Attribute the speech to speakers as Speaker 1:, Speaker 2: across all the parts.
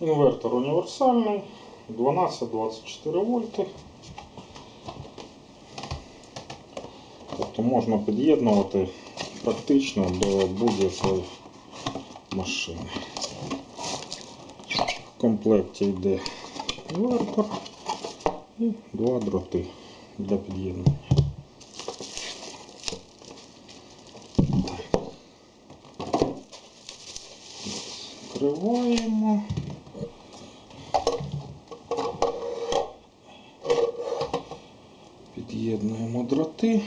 Speaker 1: Інвертор універсальний, 12-24 вольти. Тобто можна під'єднувати практично до будь-якої машини. В комплекті йде інвертор і два дроти для під'єднання. Так. Під'єднуємо дроти.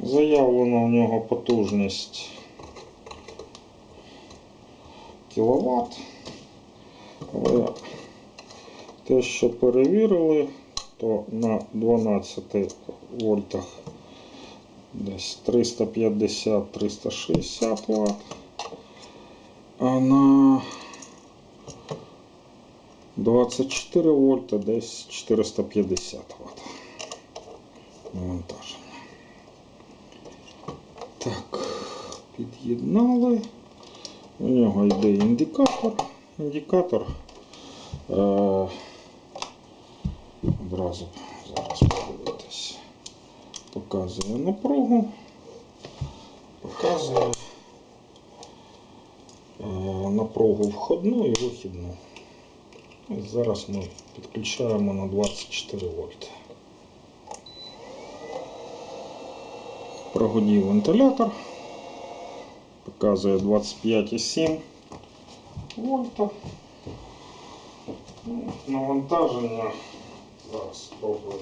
Speaker 1: Заявлена у нього потужність кіловат. Але те, що перевірили, то на 12 вольтах десь 350-360 Вт, а на 24 вольта десь 450 Вт навантаження. Так, під'єднали. У нього йде індикатор. Індикатор е, одразу зараз подивитись. Показує напругу, показує е, напругу входну і вихідну. Зараз ми підключаємо на 24 вольти. Прогудів вентилятор. Показує 25,7 вольта. Ну, Навантаження зараз спробуємо.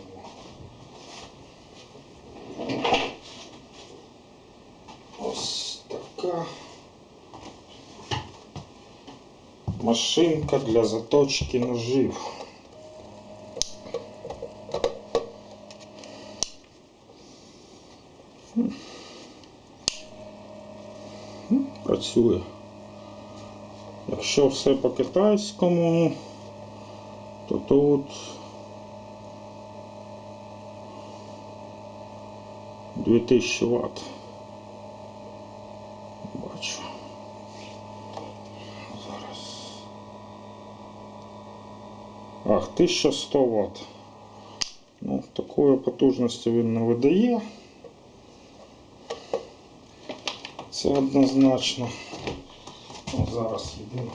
Speaker 1: Ось така машинка для заточки ножів. Ну, Працює. Якщо все по китайському, то тут 2000 Вт. Бачу. Зараз. Ах, 1100 Вт. Ну, такої потужності він не видає. Це однозначно. Ну, зараз єдине.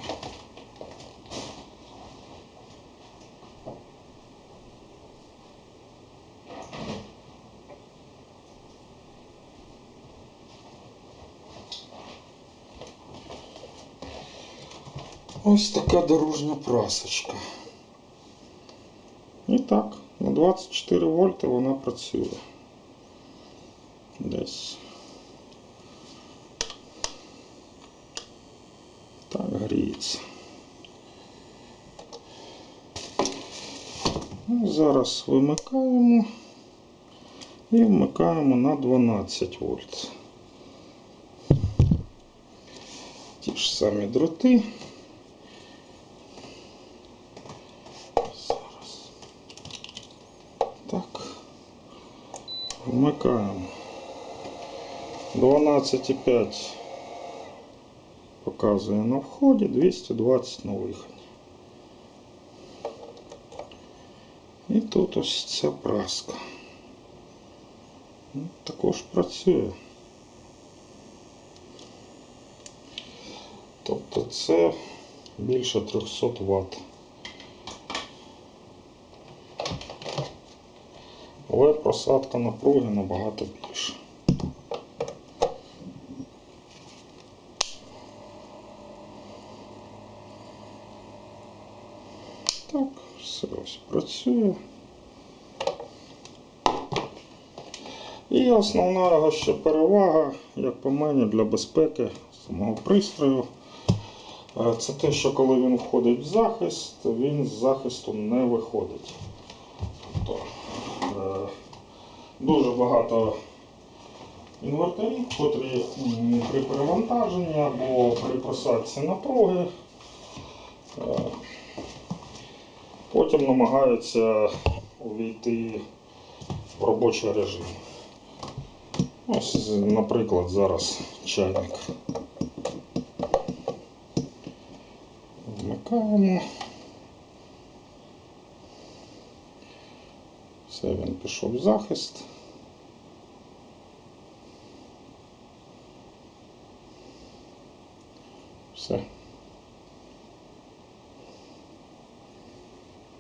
Speaker 1: Ось така дорожня прасочка. І так, на 24 вольти вона працює. Десь. Гріється. Ну, зараз вимикаємо і вмикаємо на 12 вольт. Ті ж самі дроти. Зараз. Так. Вмикаємо. 12,5 показує на вході, 220 на виході. І тут ось ця праска. Ну, Також працює. Тобто це більше 300 Вт. Але просадка напруги набагато більше. Так, все ось працює. І основна ще перевага, як по мені, для безпеки самого пристрою. Це те, що коли він входить в захист, він з захисту не виходить. Тобто е, дуже багато інверторів, котрі при перевантаженні або при просадці напруги е, потім намагаються увійти в робочий режим. Ось, наприклад, зараз чайник. Вмикаємо. Все, він пішов в захист. Все.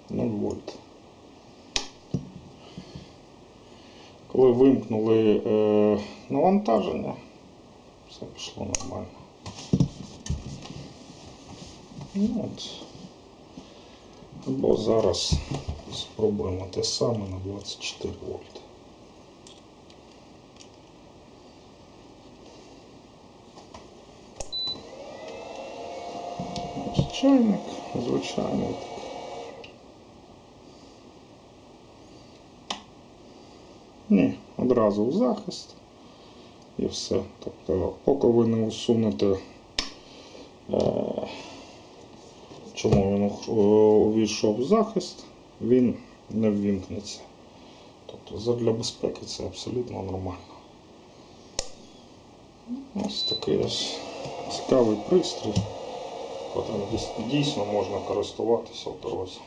Speaker 1: 0 вольт. Коли вимкнули е, навантаження, все пішло нормально. Ну, от. Або зараз спробуємо те саме на 24 вольти. Ось чайник, звичайний. Ні, одразу в захист і все. Тобто, поки ви не усунете, е, чому він увійшов в захист, він не ввімкнеться. Тобто задля безпеки це абсолютно нормально. Ось такий ось цікавий пристрій, котрим дійсно можна користуватися в дорозі.